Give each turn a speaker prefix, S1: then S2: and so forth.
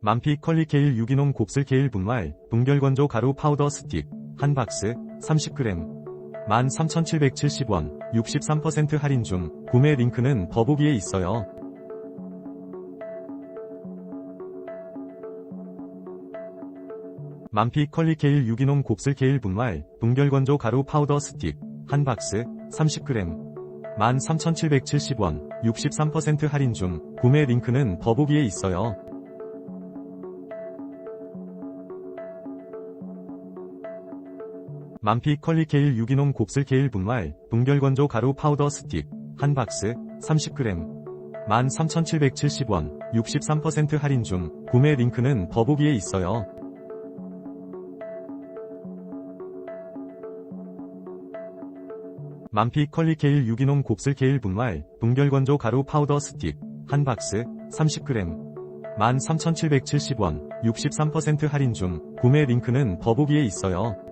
S1: 만피 컬리 케일 유기농 곱슬 케일 분말, 동결건조 가루 파우더 스틱, 한 박스, 30g. 13,770원, 63% 할인 중, 구매 링크는 더보기에 있어요. 만피 컬리 케일 유기농 곱슬 케일 분말, 동결건조 가루 파우더 스틱, 한 박스, 30g. 13,770원, 63% 할인 중, 구매 링크는 더보기에 있어요. 만피 컬리 케일 유기농 곱슬 케일 분말, 동결건조 가루 파우더 스틱, 한 박스, 30g. 13,770원, 63% 할인 중, 구매 링크는 더보기에 있어요. 만피 컬리 케일 유기농 곱슬 케일 분말, 동결건조 가루 파우더 스틱, 한 박스, 30g. 13,770원, 63% 할인 중, 구매 링크는 더보기에 있어요.